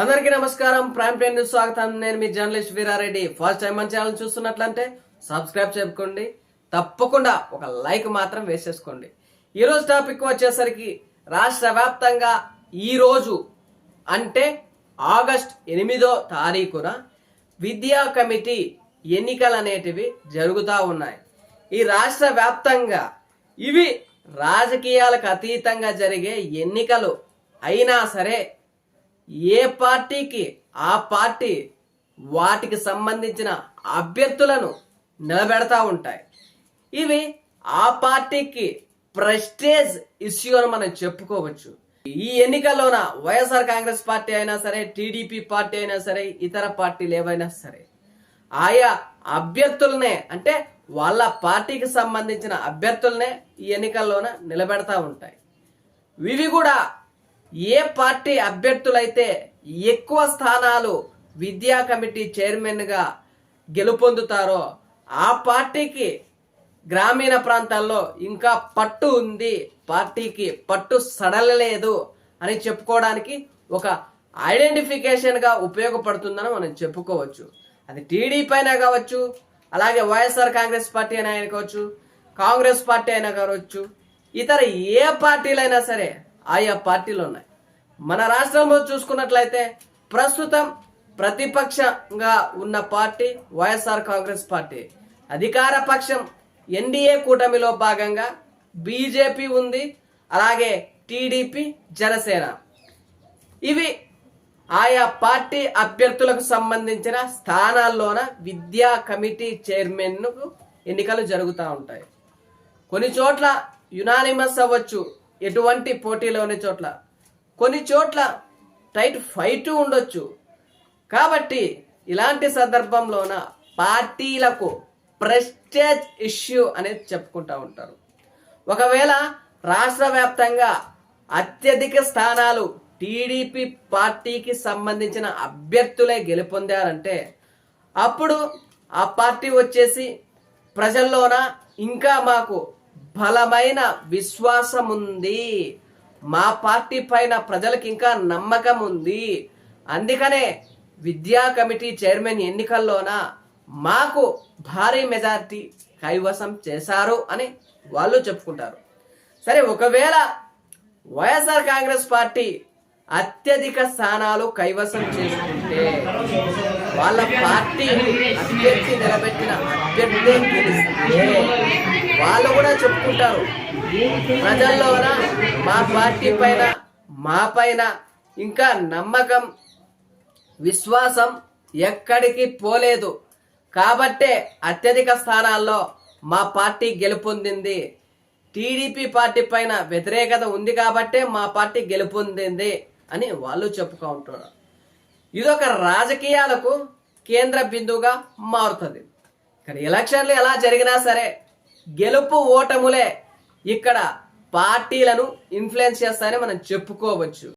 అందరికీ నమస్కారం. Prime time news స్వాగతం. నేను మీ జర్నలిస్ట్ వీరారెడ్డి. ఫస్ట్ టైం మన ఛానల్ చూస్తున్నట్లంటే సబ్స్క్రైబ్ చేసుకోండి. తప్పకుండా ఒక లైక్ మాత్రం వేసేసుకోండి. ఈరోజు టాపిక్ వచ్చేసరికి రాష్ట్ర వ్యాప్తంగా ఈరోజు అంటే ఆగస్ట్ ఎనిమిదో తారీఖున విద్యా కమిటీ ఎన్నికలు అనేటివి జరుగుతూ ఉన్నాయి. ఈ రాష్ట్ర వ్యాప్తంగా ఇవి రాజకీయాలకు అతీతంగా జరిగే ఎన్నికలు అయినా సరే ఏ పార్టీకి ఆ పార్టీ వాటికి సంబంధించిన అభ్యర్థులను నిలబెడతా ఉంటాయి. ఇవి ఆ పార్టీకి ప్రెస్టేజ్ ఇష్యూ అని మనం చెప్పుకోవచ్చు. ఈ ఎన్నికల్లోన వైఎస్ఆర్ కాంగ్రెస్ పార్టీ అయినా సరే టీడీపీ పార్టీ అయినా సరే ఇతర పార్టీలు ఏవైనా సరే ఆయా అభ్యర్థులనే అంటే వాళ్ళ పార్టీకి సంబంధించిన అభ్యర్థులనే ఈ ఎన్నికల్లోన నిలబెడతా ఉంటాయి. ఇవి కూడా ఏ పార్టీ అభ్యర్థులైతే ఎక్కువ స్థానాలు విద్యా కమిటీ చైర్మన్గా గెలుపొందుతారో ఆ పార్టీకి గ్రామీణ ప్రాంతాల్లో ఇంకా పట్టు ఉంది. పార్టీకి పట్టు సడలలేదు అని చెప్పుకోవడానికి ఒక ఐడెంటిఫికేషన్గా ఉపయోగపడుతుందని మనం చెప్పుకోవచ్చు. అది టీడీపీ అయినా కావచ్చు అలాగే వైఎస్ఆర్ కాంగ్రెస్ పార్టీ అయినా కావచ్చు కాంగ్రెస్ పార్టీ అయినా కావచ్చు ఇతర ఏ పార్టీలైనా సరే ఆయా పార్టీలు ఉన్నాయి. మన రాష్ట్రంలో చూసుకున్నట్లయితే ప్రస్తుతం ప్రతిపక్షంగా ఉన్న పార్టీ వైఎస్ఆర్ కాంగ్రెస్ పార్టీ. అధికార పక్షం ఎన్డీఏ కూటమిలో భాగంగా బీజేపీ ఉంది అలాగే టీడీపీ జనసేన. ఇవి ఆయా పార్టీ అభ్యర్థులకు సంబంధించిన స్థానాల్లోన విద్యా కమిటీ చైర్మన్కు ఎన్నికలు జరుగుతూ ఉంటాయి. కొన్ని చోట్ల యునానిమస్ అవ్వచ్చు ఎటువంటి పోటీలోని చోట్ల. కొన్ని చోట్ల టైట్ ఫైట్ ఉండొచ్చు. కాబట్టి ఇలాంటి సందర్భంలోన పార్టీలకు ప్రెస్టేజ్ ఇష్యూ అనేది చెప్పుకుంటూ ఉంటారు. ఒకవేళ రాష్ట్ర వ్యాప్తంగా అత్యధిక స్థానాలు టీడీపీ పార్టీకి సంబంధించిన అభ్యర్థులే గెలుపొందారంటే అప్పుడు ఆ పార్టీ వచ్చేసి ప్రజల్లోన ఇంకా మాకు బలమైన విశ్వాసం ఉంది మా పార్టీ పైన ప్రజలకు ఇంకా నమ్మకం ఉంది. అందుకనే విద్యా కమిటీ చైర్మన్ ఎన్నికల్లోన మాకు భారీ మెజార్టీ కైవసం చేశారు అని వాళ్ళు చెప్పుకుంటారు. సరే ఒకవేళ వైఎస్ఆర్ కాంగ్రెస్ పార్టీ అత్యధిక స్థానాలు కైవసం చేసుకుంటే వాళ్ళ పార్టీ అభ్యర్థి నిలబెట్టిన అభ్యర్థి వాళ్ళు కూడా చెప్పుకుంటారు. ప్రజల్లోన మా పార్టీ పైన మా పైన ఇంకా నమ్మకం విశ్వాసం ఎక్కడికి పోలేదు. కాబట్టే అత్యధిక స్థానాల్లో మా పార్టీ గెలుపొందింది. టీడీపీ పార్టీ పైన వ్యతిరేకత ఉంది కాబట్టే మా పార్టీ గెలుపొందింది అని వాళ్ళు చెప్పుకుంటున్నారు ఇదొక రాజకీయాలకు కేంద్ర బిందువుగా మారుతుంది. కానీ ఎలక్షన్లు ఎలా జరిగినా సరే గెలుపు ఓటములే ఇక్కడ పార్టీలను ఇన్ఫ్లుయెన్స్ చేస్తాయని మనం చెప్పుకోవచ్చు.